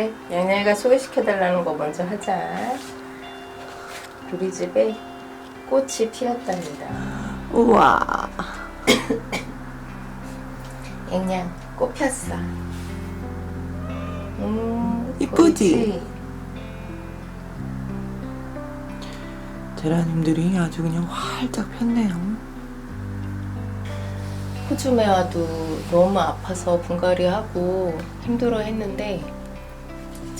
그래 양양이가 소개시켜달라는 거 먼저 하자 우리 집에 꽃이 피었답니다 우와. 양양 꽃 폈어 음 이쁘지? 보이지? 제라늄들이 아주 그냥 활짝 폈네요. 호주매화도 너무 아파서 분갈이 하고 힘들어 했는데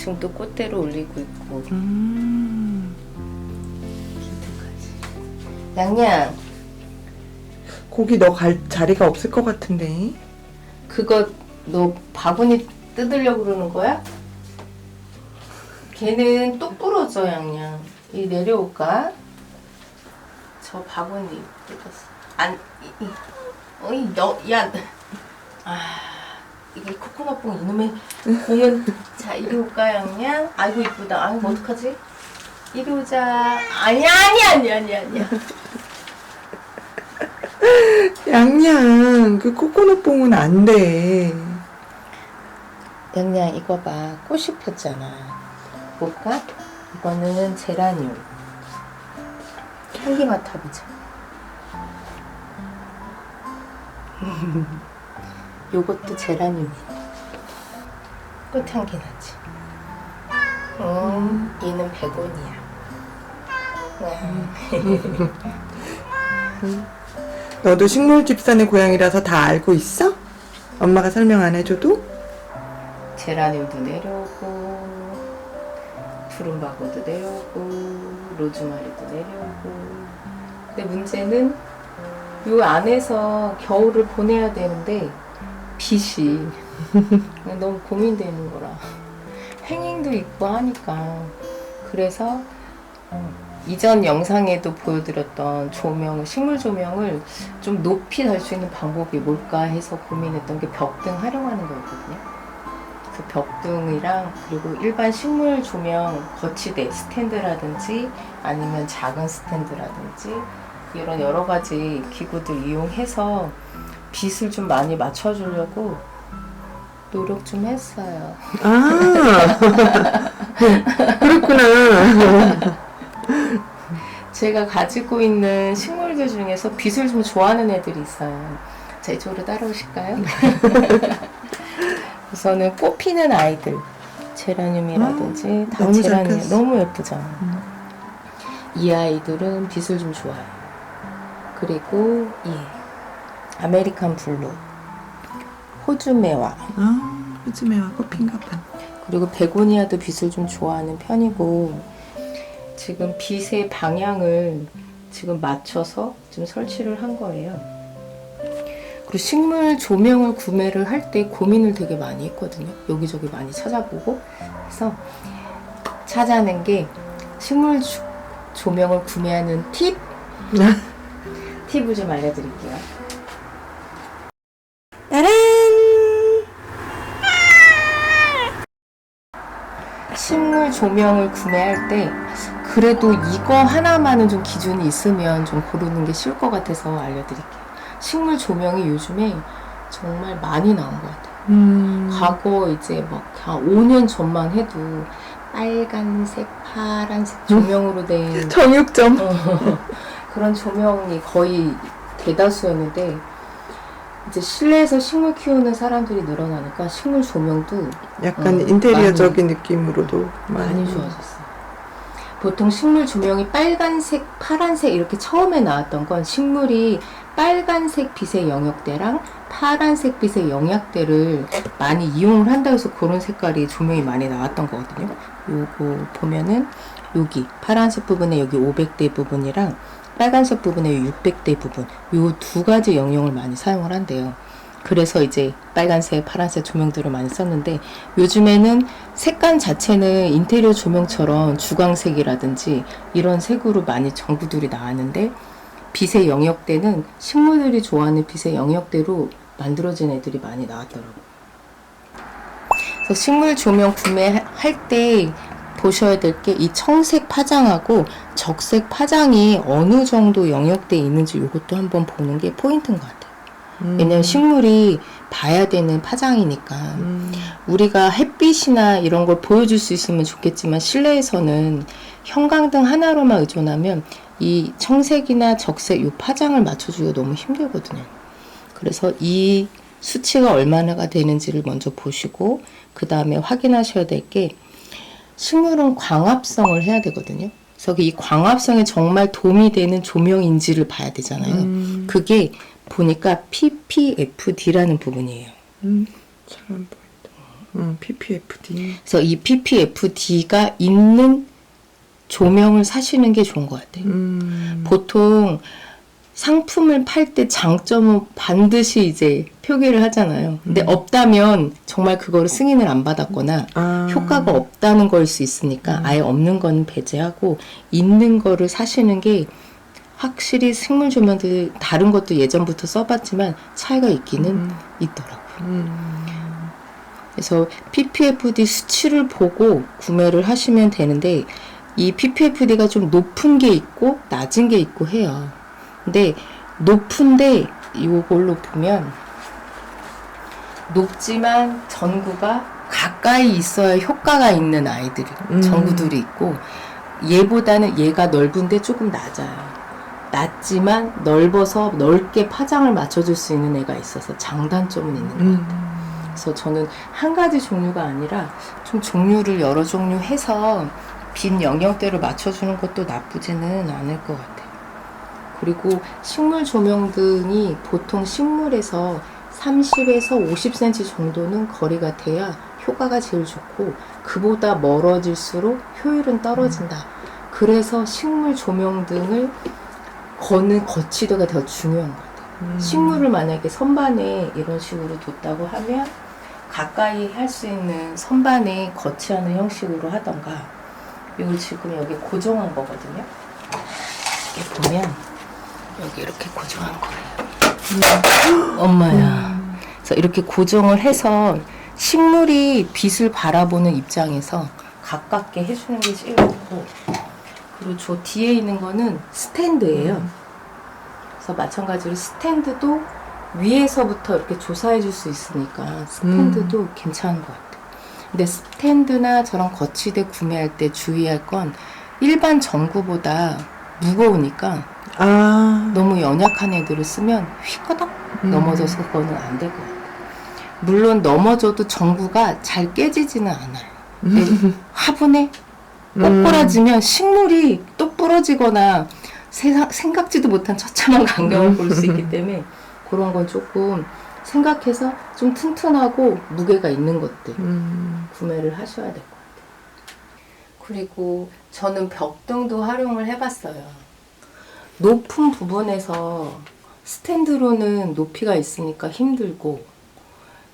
지금 또 꽃대를 올리고 있고 음. 양양 거기 너 갈 자리가 없을 것 같은데. 그거 너 바구니 뜯으려고 그러는 거야? 걔는 똑 부러져 양양 이 내려올까? 저 바구니 뜯었어 안 이, 이, 어이 너야 아 이게 코코넛봉 이놈의 공은 자 이리 올까 양양? 아이고 이쁘다. 아이고 어떡하지? 이리 오자. 아니야 아니야 아니야 아니야 아니야 양양, 그 코코넛 봉은 안 돼. 양양 이거 봐. 꽃이 폈잖아. 볼까? 이거는 제라늄. 향기 맡아보자 요것도 제라늄이야 꽃향기 나지 음 얘는 베고니야 음. 너도 식물 집산의 고향이라서 다 알고 있어? 엄마가 설명 안 해줘도? 제라늄도 내려오고 푸른바고도 내려오고 로즈마리도 내려오고 근데 문제는 요 안에서 겨울을 보내야 되는데 빛이. 너무 고민되는 거라. 행잉도 있고 하니까. 그래서 어, 이전 영상에도 보여드렸던 조명을 식물 조명을 좀 높이 달 수 있는 방법이 뭘까 해서 고민했던 게 벽등 활용하는 거였거든요. 그 벽등이랑 그리고 일반 식물 조명 거치대 스탠드라든지 아니면 작은 스탠드라든지 이런 여러 가지 기구들 이용해서 빛을 좀 많이 맞춰주려고 노력 좀 했어요. 아, 그렇구나. 제가 가지고 있는 식물들 중에서 빛을 좀 좋아하는 애들이 있어요. 자, 이쪽으로 따라오실까요? 우선은 꽃 피는 아이들. 제라늄이라든지 다 너무 잘 제라늄 폈어. 너무 예쁘잖아. 이 아이들은 빛을 좀 좋아해요. 그리고 이 아메리칸 블루, 호주 매화, 아, 요즘에 와 꽃핀가 봐. 그리고 베고니아도 빛을 좀 좋아하는 편이고 지금 빛의 방향을 지금 맞춰서 좀 설치를 한 거예요. 그리고 식물 조명을 구매를 할 때 고민을 되게 많이 했거든요. 여기저기 많이 찾아보고 그래서 찾아낸 게 식물 조- 조명을 구매하는 팁 팁을 좀 알려드릴게요. 식물 조명을 구매할 때 그래도 이거 하나만은 좀 기준이 있으면 좀 고르는 게 쉬울 것 같아서 알려드릴게요. 식물 조명이 요즘에 정말 많이 나온 것 같아요. 음, 과거 이제 막 한 5년 전만 해도 빨간색, 파란색 조명으로 된 정육점. 어, 그런 조명이 거의 대다수였는데 이제 실내에서 식물 키우는 사람들이 늘어나니까 식물 조명도 약간 어, 인테리어적인 느낌으로도 많이 좋아졌어요. 보통 식물 조명이 빨간색, 파란색 이렇게 처음에 나왔던 건 식물이 빨간색 빛의 영역대랑 파란색 빛의 영역대를 많이 이용을 한다고 해서 그런 색깔이 조명이 많이 나왔던 거거든요. 요거 보면은 여기 파란색 부분에 여기 500대 부분이랑 빨간색 부분에 600대 부분 요 두 가지 영역을 많이 사용을 한대요. 그래서 이제 빨간색, 파란색 조명들을 많이 썼는데 요즘에는 색감 자체는 인테리어 조명처럼 주광색이라든지 이런 색으로 많이 전구들이 나왔는데 빛의 영역대는 식물들이 좋아하는 빛의 영역대로 만들어진 애들이 많이 나왔더라고요. 식물 조명 구매할 때 보셔야 될 게 이 청색 파장하고 적색 파장이 어느 정도 영역대에 있는지 이것도 한번 보는 게 포인트인 것 같아요. 음. 왜냐면 식물이 봐야 되는 파장이니까. 음. 우리가 햇빛이나 이런 걸 보여줄 수 있으면 좋겠지만 실내에서는 형광등 하나로만 의존하면 이 청색이나 적색 이 파장을 맞춰주기가 너무 힘들거든요. 그래서 이 수치가 얼마나가 되는지를 먼저 보시고 그 다음에 확인하셔야 될게 식물은 광합성을 해야 되거든요. 그래서 이 광합성에 정말 도움이 되는 조명인지를 봐야 되잖아요. 음. 그게 보니까 PPFD라는 부분이에요. 음. 잘 안 보인다. 음, PPFD. 그래서 이 PPFD가 있는 조명을 사시는 게 좋은 것 같아요. 음. 보통 상품을 팔 때 장점은 반드시 이제 표기를 하잖아요. 근데 없다면 정말 그거를 승인을 안 받았거나 아. 효과가 없다는 걸 수 있으니까 아예 없는 건 배제하고 있는 거를 사시는 게 확실히 식물 조명들 다른 것도 예전부터 써봤지만 차이가 있기는 음. 있더라고요. 음. 그래서 PPFD 수치를 보고 구매를 하시면 되는데 이 PPFD가 좀 높은 게 있고 낮은 게 있고 해요. 근데 높은데 이걸로 보면 높지만 전구가 가까이 있어야 효과가 있는 아이들이 음. 전구들이 있고 얘보다는 얘가 넓은데 조금 낮아요. 낮지만 넓어서 넓게 파장을 맞춰줄 수 있는 애가 있어서 장단점은 있는 것 같아요. 음. 그래서 저는 한 가지 종류가 아니라 좀 종류를 여러 종류 해서 빈 영역대로 맞춰주는 것도 나쁘지는 않을 것 같아요. 그리고 식물 조명등이 보통 식물에서 30에서 50cm 정도는 거리가 돼야 효과가 제일 좋고 그보다 멀어질수록 효율은 떨어진다. 그래서 식물 조명등을 거는 거치대가 더 중요한 것 같아요. 음. 식물을 만약에 선반에 이런 식으로 뒀다고 하면 가까이 할 수 있는 선반에 거치하는 형식으로 하던가 이걸 지금 여기 고정한 거거든요. 이렇게 보면 여기 이렇게 고정한 거예요. 엄마야. 그래서 이렇게 고정을 해서 식물이 빛을 바라보는 입장에서 가깝게 해주는 게 제일 좋고 그리고 저 뒤에 있는 거는 스탠드예요. 그래서 마찬가지로 스탠드도 위에서부터 이렇게 조사해 줄 수 있으니까 스탠드도 괜찮은 것 같아요. 근데 스탠드나 저런 거치대 구매할 때 주의할 건 일반 전구보다 무거우니까 아. 너무 연약한 애들을 쓰면 휘거덕 음. 넘어져서 그거는 안 될 것 같아요. 물론 넘어져도 전구가 잘 깨지지는 않아요. 근데 화분에 꼬꾸라지면 식물이 똑 부러지거나 세상, 생각지도 못한 처참한 광경을 볼 수 있기 때문에 그런 건 조금 생각해서 좀 튼튼하고 무게가 있는 것들 음. 구매를 하셔야 될 것 같아요. 그리고 저는 벽등도 활용을 해봤어요. 높은 부분에서 스탠드로는 높이가 있으니까 힘들고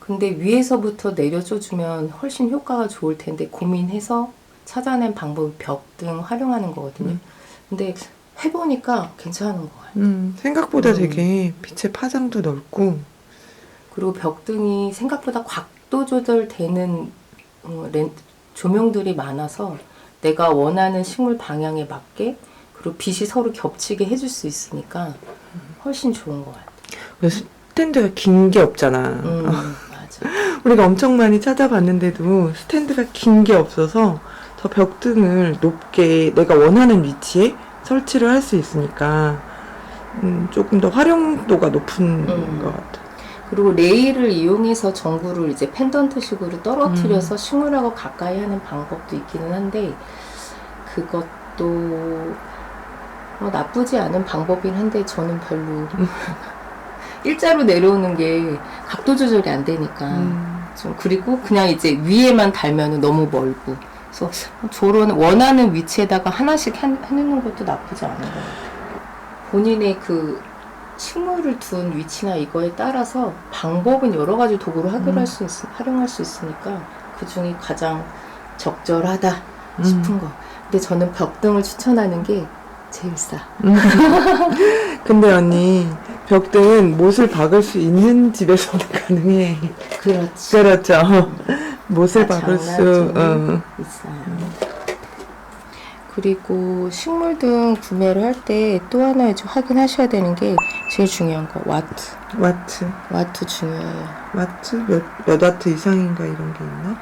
근데 위에서부터 내려줘 주면 훨씬 효과가 좋을 텐데 고민해서 찾아낸 방법이 벽 등 활용하는 거거든요. 근데 해보니까 괜찮은 것 같아요. 음. 생각보다 음. 되게 빛의 파장도 넓고. 그리고 벽등이 생각보다 각도 조절되는 어, 렌- 조명들이 많아서 내가 원하는 식물 방향에 맞게 그리고 빛이 서로 겹치게 해줄 수 있으니까 훨씬 좋은 것 같아요. 그 스탠드가 긴 게 없잖아. 음, 어. 맞아. 우리가 엄청 많이 찾아봤는데도 스탠드가 긴 게 없어서 저 벽등을 높게 내가 원하는 위치에 설치를 할 수 있으니까 음, 조금 더 활용도가 높은 음. 것 같아. 그리고 레일을 이용해서 전구를 이제 펜던트식으로 떨어뜨려서 식물하고 가까이 하는 방법도 있기는 한데 그것도 뭐 나쁘지 않은 방법이긴 한데 저는 별로 일자로 내려오는 게 각도 조절이 안 되니까 음. 좀 그리고 그냥 이제 위에만 달면은 너무 멀고 그래서 저런 원하는 위치에다가 하나씩 해, 해놓는 것도 나쁘지 않은 것 같아요. 본인의 그 식물을 둔 위치나 이거에 따라서 방법은 여러 가지 도구로 해결할 수 있, 활용할 수 있으니까 그 중에 가장 적절하다 싶은 거. 근데 저는 벽등을 추천하는 게 싸. 근데 언니 벽등은 못을 박을 수 있는 집에서는 가능해. 그렇지. 그렇죠. 못을 아, 박을 수. 장단점이 어. 있어요. 그리고 식물 등 구매를 할 때 또 하나 좀 확인하셔야 되는 게 제일 중요한 거 와트. 와트. 와트 중요해요. 와트? 몇, 몇 와트 이상인가 이런 게 있나?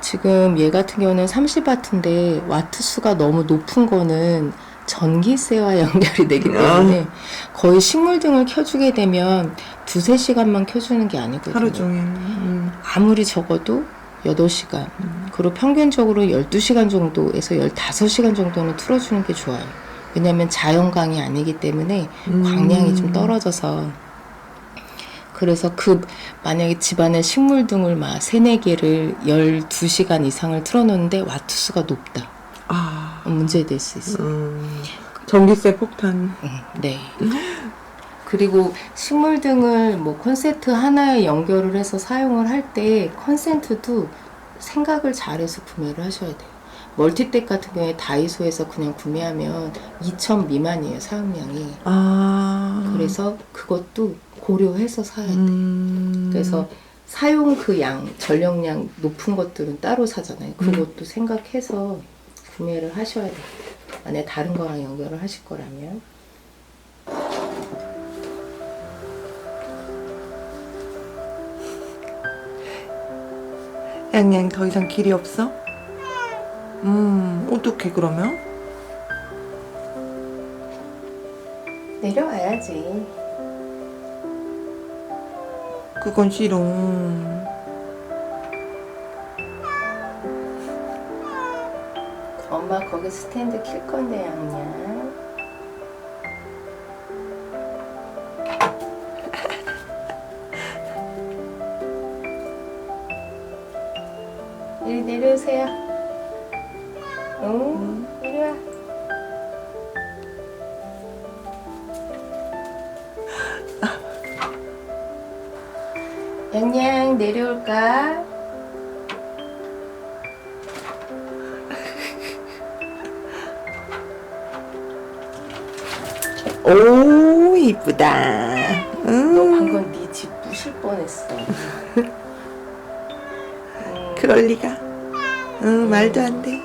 지금 얘 같은 경우는 30와트인데 와트 수가 너무 높은 거는 전기세와 연결이 되기 때문에 거의 식물 등을 켜주게 되면 두세 시간만 켜주는 게 아니거든요. 하루 종일. 음. 아무리 적어도 8시간. 그리고 평균적으로 12시간 정도에서 15시간 정도는 틀어주는 게 좋아요. 왜냐면 자연광이 아니기 때문에 음. 광량이 좀 떨어져서 그래서 그 만약에 집안에 식물 등을 막 세네 개를 12시간 이상을 틀어놓는데 와트 수가 높다. 아. 문제 될 수 있어요. 음. 전기세 폭탄. 음, 네. 그리고 식물 등을 뭐 콘센트 하나에 연결을 해서 사용을 할때 컨센트도 생각을 잘해서 구매를 하셔야 돼요. 멀티텍 같은 경우에 다이소에서 그냥 구매하면 2천 미만이에요 사용량이. 아. 그래서 그것도 고려해서 사야 돼. 음. 그래서 사용 그 양, 전력량 높은 것들은 따로 사잖아요. 그것도 생각해서 구매를 하셔야 돼요. 만약 다른 거랑 연결을 하실 거라면. 양양 더 이상 길이 없어? 음, 어떡해, 그러면? 내려와야지. 그건 싫어. 엄마 거기 스탠드 킬 건데 양양. 이리 내려오세요. 응, 이리 와. 양양 내려올까? 오, 이쁘다. 너 음, 방금 네 집 부실 뻔했어. 음, 그럴 리가. 응, 말도 안 돼.